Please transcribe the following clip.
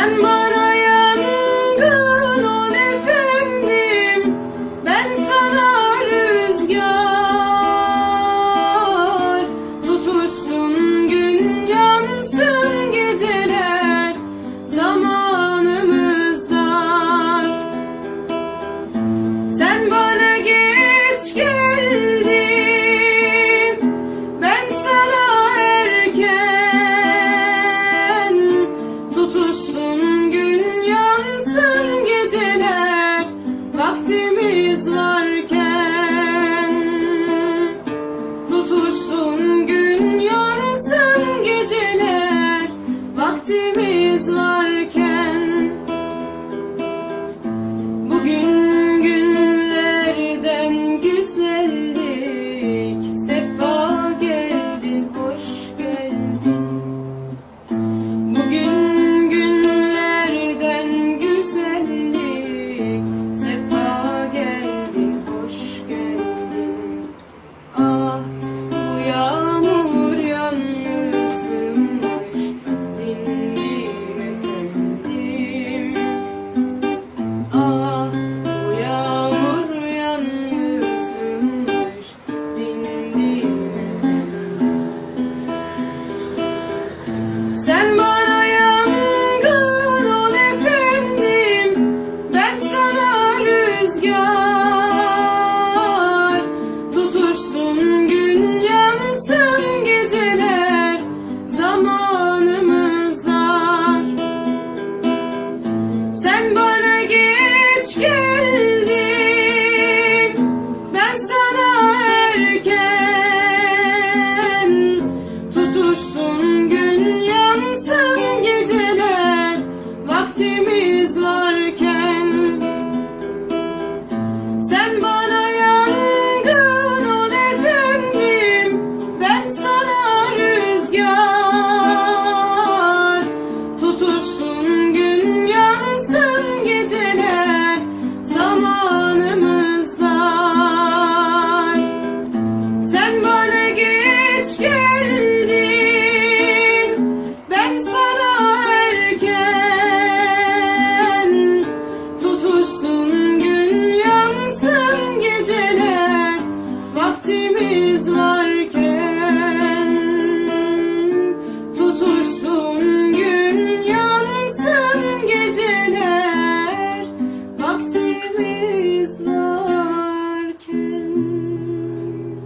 Sen bana neyimiz var ki? sönerken Tutuşsun gün yansın geceler. Vaktimiz var.